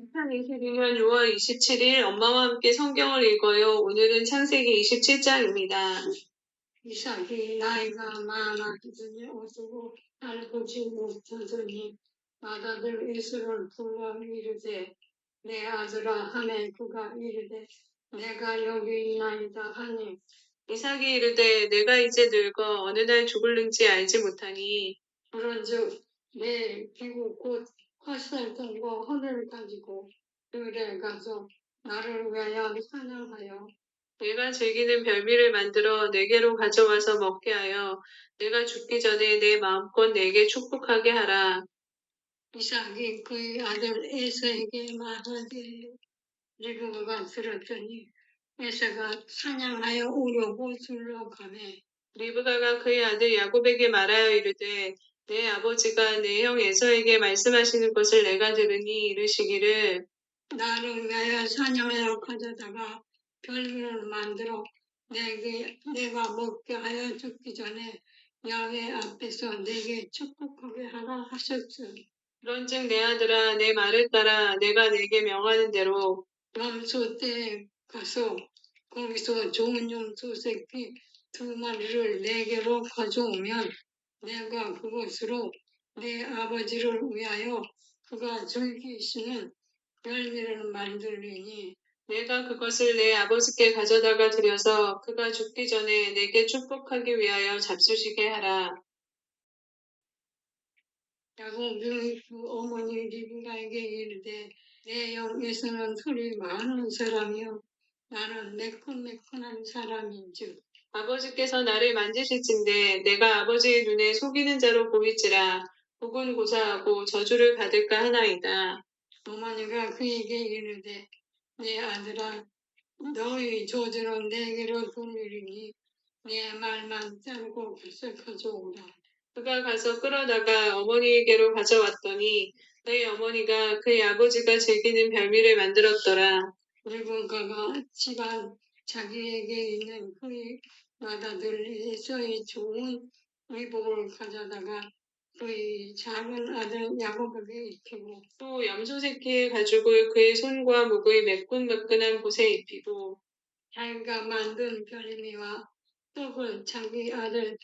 2022년 6월 27일 엄마와 함께 성경을 읽어요. 오늘은 창세기 27장입니다. 이삭이 나이가 많아지더니 어두고 알고지 못하더니 맏아들 이스를 불러 이르되 내 아들아 하매 그가 이르되 내가 여기 있나이다 하니 이삭이 이르되 내가 이제 늙어 어느 날 죽을는지 알지 못하니 그런즉 내 기구 곧 화살통과 헌을 가지고 들에 가서 나를 위하여 찬양하여 내가 즐기는 별미를 만들어 내게로 가져와서 먹게 하여 내가 죽기 전에 내 마음껏 내게 축복하게 하라. 이삭이 그의 아들 에서에게 말하되 리브가 들었더니 에서가 찬양하여 오려고 들러가매 리브가가 그의 아들 야곱에게 말하여 이르되 내 아버지가 내 형 에서에게 말씀하시는 것을 내가 들으니 이르시기를 나를 위하여 찬양하여 가져다가 별을 만들어 내게 내가 먹게 하여 죽기 전에 야외 앞에서 내게 축복하게 하라 하셨음. 그런즉 내 아들아 내 말을 따라 내가 내게 명하는 대로 염소 때 가서 거기서 좋은 염소 새끼 두 마리를 내게로 가져오면 내가 그것으로 내 아버지를 위하여 그가 즐기시는 열매를 만들리니 내가 그것을 내 아버지께 가져다가 드려서 그가 죽기 전에 내게 축복하기 위하여 잡수시게 하라. 야곱이 그 어머니 리브가에게 이르되 내 영에서는 털이 많은 사람이요 나는 매끈매끈한 사람인즉 아버지께서 나를 만지실진데 내가 아버지의 눈에 속이는 자로 보일지라 복은 고사하고 저주를 받을까 하나이다. 어머니가 그에게 이르되 내 아들아 너희 저주는 내게로 돌리니 내 말만 따르고 가서 가져오라 그가 가서 끌어다가 어머니에게로 가져왔더니 그의 어머니가 그의 아버지가 즐기는 별미를 만들었더라. 리브가가 집안 자기에게 있는 그의 맏아들에서의 좋은 의복을 가져다가 그의 작은 아들 야곱에게 입히고 또 염소 새끼의 가죽을 그의 손과 목의 매끈매끈한 곳에 입히고 자기가 만든 별미와 떡을 자기 아들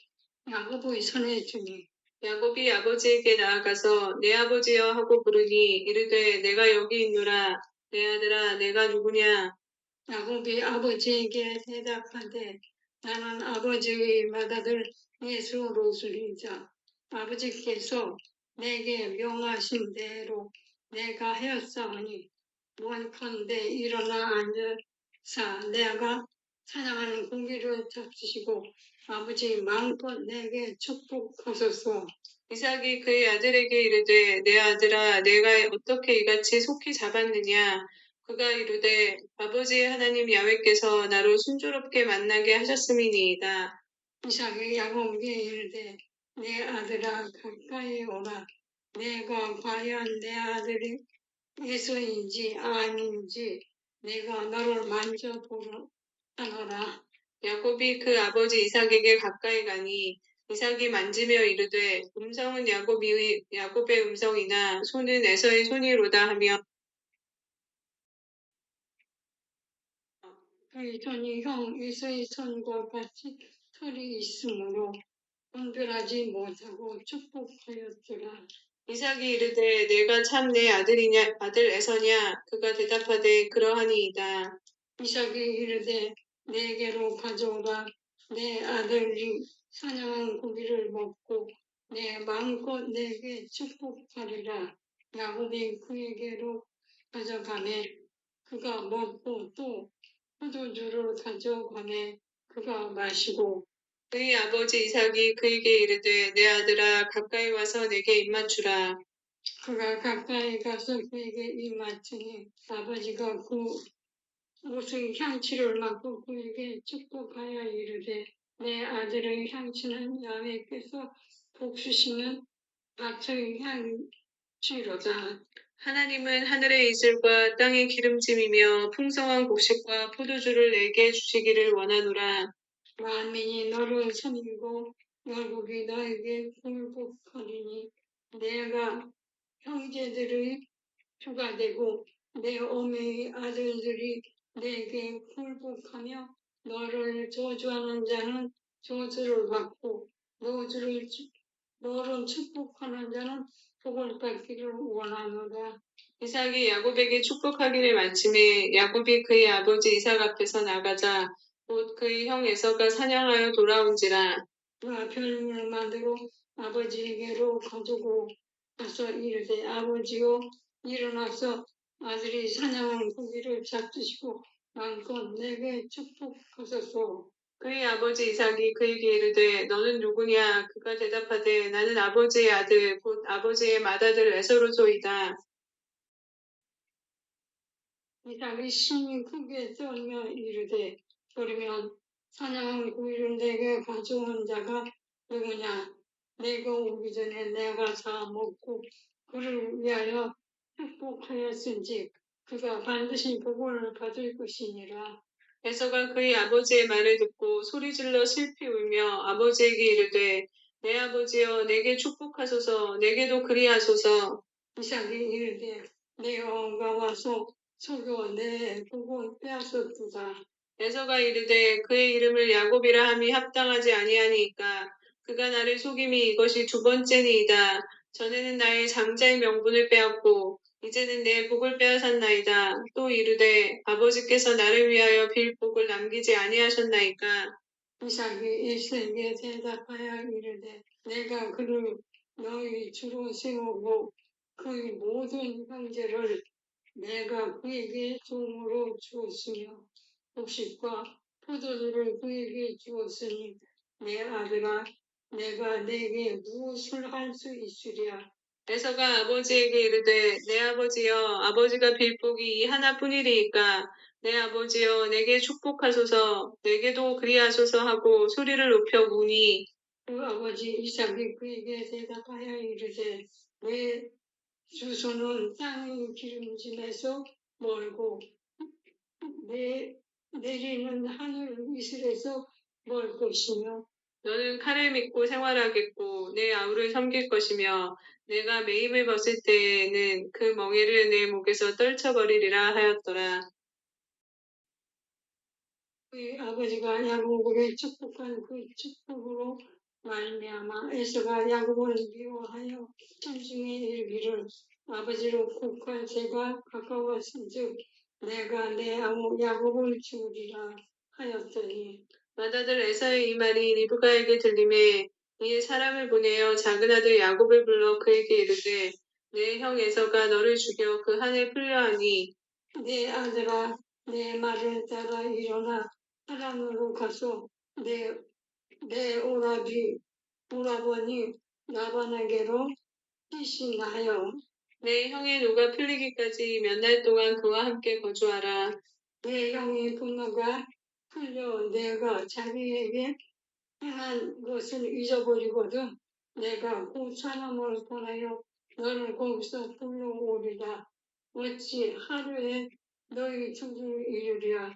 야곱의 손에 주니 야곱이 아버지에게 나아가서 내 아버지여 하고 부르니 이르되 내가 여기 있노라. 내 아들아 내가 누구냐 야곱이 아버지에게 대답하되 나는 아버지의 맏아들 예수 로슬이자 아버지께서 내게 명하신 대로 내가 하였사오니 원컨대 일어나 앉아서 내가 찬양하는 공기를 잡수시고 아버지 마음껏 내게 축복하소서. 이삭이 그의 아들에게 이르되 내 아들아 내가 어떻게 이같이 속히 잡았느냐 그가 이르되 아버지의 하나님 야훼께서 나로 순조롭게 만나게 하셨음이니이다. 이삭이 야곱에게 이르되 내 아들아 가까이 오라 내가 과연 내 아들이 예수인지 아닌지 내가 너를 만져보라 하노라 야곱이 그 아버지 이삭에게 가까이 가니 이삭이 만지며 이르되 음성은 야곱이 야곱의 음성이나 손은 에서의 손이로다 하며 그의 손이 형 에서의 손과 같이 털이 있으므로 분별하지 못하고 축복하였더라. 이삭이 이르되 내가 참 내 아들이냐 아들 에서냐? 그가 대답하되 그러하니이다. 이삭이 이르되 내게로 가져오라. 내 아들이 사냥한 고기를 먹고 내 마음껏 내게 축복하리라. 야곱이 그에게로 가져가매. 그가 먹고 또 포도주를 가져가매 그가 마시고 그의 아버지 이삭이 그에게 이르되 내 아들아 가까이 와서 내게 입맞추라. 그가 가까이 가서 그에게 입 맞추니 아버지가 그 옷의 향취를 맡고 그에게 축복하여 이르되 내 아들의 향취는 야훼께서 복수시는 밭의 향취로다. 하나님은 하늘의 이슬과 땅의 기름짐이며 풍성한 곡식과 포도주를 내게 주시기를 원하노라. 만민이 너를 섬기고 열국이 너에게 굴복하리니 내가 형제들의 주가 되고 내 어머니 아들들이 내게 굴복하며 너를 저주하는 자는 저주를 받고 너주를 축- 너를 축복하는 자는 복을 받기를 원하노라. 이삭이 야곱에게 축복하기를 마침에 야곱이 그의 아버지 이삭 앞에서 나가자 곧 그의 형 에서가 사냥하여 돌아온지라 별을 만들어 아버지에게로 가지고 가서 이르되 아버지여 일어나서 아들이 사냥한 고기를 잡수시고 마음껏 내게 축복하소서. 그의 아버지 이삭이 그에게 이르되 너는 누구냐? 그가 대답하되 나는 아버지의 아들 곧 아버지의 맏아들 에서로소이다. 이삭이 심히 크게 떨며 이르되 그러면 사냥한 고기를 내게 가져온 자가 누구냐? 내가 오기 전에 내가 다 먹고 그를 위하여 축복하였은지 그가 반드시 복을 받을 것이니라 에서가 그의 아버지의 말을 듣고 소리질러 슬피 울며 아버지에게 이르되 내 아버지여 내게 축복하소서 내게도 그리하소서. 이삭이 이르되 내 어가 와서 속여 내 복을 빼앗았도다 에서가 이르되 그의 이름을 야곱이라 함이 합당하지 아니하니까 그가 나를 속임이 이것이 두 번째니이다. 전에는 나의 장자의 명분을 빼앗고 이제는 내 복을 빼앗았나이다. 또 이르되 아버지께서 나를 위하여 빌 복을 남기지 아니하셨나이까. 이삭이 에서에게 대답하여 이르되 내가 그를 너희 주로 세우고 그의 모든 형제를 내가 그에게 종으로 주었으며 곡식과 포도주를 그에게 주었으니 내 아들아 내가 내게 무엇을 할 수 있으랴 에서가 아버지에게 이르되 내 아버지여 아버지가 빌 복이 이 하나뿐이리이까 내 아버지여 내게 축복하소서 내게도 그리하소서 하고 소리를 높여 우니. 그 아버지 이삭이 그에게 대답하여 이르되 내 주소는 땅의 기름짐에서 멀고 내 내리는 하늘 이슬에서 멀 것이며 너는 칼을 믿고 생활하겠고 내 아우를 섬길 것이며 내가 매입을 벗을 때에는 그 멍에를 내 목에서 떨쳐버리리라 하였더라. 그의 아버지가 야곱에게 축복한 그 축복으로 말미암아 에서가 야곱을 미워하여 천중에 이르기를 아버지로 국할 제가 가까웠은즉 내가 내 아무 야곱을 죽으리라 하였더니 맏아들 에서의 이 말이 리브가에게 들림에 이에 사람을 보내어 작은 아들 야곱을 불러 그에게 이르되 내 형 에서가 너를 죽여 그 한을 풀려하니 내 아들아 내 말을 따라 일어나 하란으로 가서 내, 내 오라비 오라버니 나반에게로 피신하여 내 형의 노가 풀리기까지 몇 날 동안 그와 함께 거주하라. 내 형의 분노가 풀려 내가 자기에게 행한 것을 잊어버리거든. 내가 그 사람을 보내어 너를 거기서 불러오리라. 어찌 하루에 너희 주를 이루랴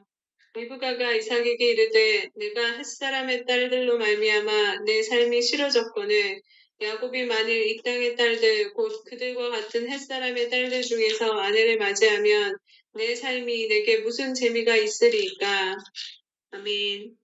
리브가가 이삭에게 이르되 내가 햇사람의 딸들로 말미암아 내 삶이 싫어졌거늘 야곱이 만일 이 땅의 딸들 곧 그들과 같은 햇사람의 딸들 중에서 아내를 맞이하면 내 삶이 내게 무슨 재미가 있으리까? 아멘